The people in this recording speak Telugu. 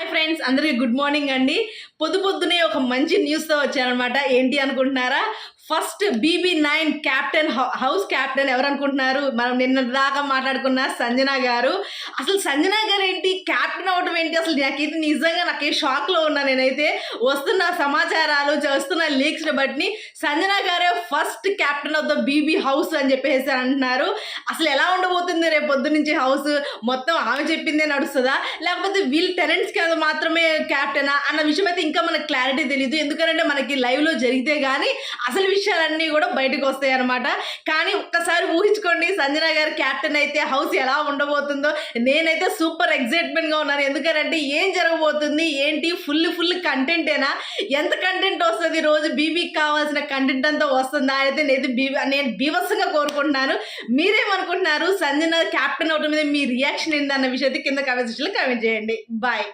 హాయ్ ఫ్రెండ్స్ అందరికీ గుడ్ మార్నింగ్ అండి. పొద్దు పొద్దునే ఒక మంచి న్యూస్తో వచ్చానమాట ఏంటి అనుకుంటున్నారా? First BB nine captain house captain ఎవరనుకుంటున్నారు మనం నిన్న దాకా మాట్లాడుకున్న సంజన గారు. అసలు సంజన గారు ఏంటి? క్యాప్టెన్ అవడం ఏంటి? అసలు నాకైతే నిజంగా నాకు షాక్లో ఉన్నా నేనైతే. వస్తున్న సమాచారాలు వస్తున్న లీక్స్ బట్టి సంజన గారే first captain of the BB house అని చెప్పేసి అంటున్నారు. అసలు ఎలా ఉండబోతుంది రేపు పొద్దు నుంచి హౌస్ మొత్తం ఆమె చెప్పిందే నడుస్తుందా? లేకపోతే వీళ్ళు టెలెంట్స్కి కింద మాత్రమే క్యాప్టెనా అన్న విషయం అయితే ఇంకా మనకు క్లారిటీ తెలియదు ఎందుకంటే మనకి లైవ్లో జరిగితే కానీ అసలు విషయాలన్నీ కూడా బయటకు వస్తాయి అనమాట కానీ ఒక్కసారి ఊహించుకోండి సంజన గారు క్యాప్టెన్ అయితే హౌస్ ఎలా ఉండబోతుందో. నేనైతే సూపర్ ఎగ్జైట్మెంట్గా ఉన్నాను. ఎందుకంటే ఏం జరగబోతుంది ఏంటి? ఫుల్ ఫుల్ కంటెంటేనా ఎంత కంటెంట్ వస్తుంది? రోజు బీబీకి కావాల్సిన కంటెంట్ అంతా వస్తుందా? అయితే నేను బీబీ నేను బీభత్సంగా కోరుకుంటున్నాను. మీరేమనుకుంటున్నారు? సంజన క్యాప్టెన్ అవడం మీద మీ రియాక్షన్ ఏంటన్న విషయం అయితే కింద కామెంట్ సెక్షన్లో కామెంట్ చేయండి. బాయ్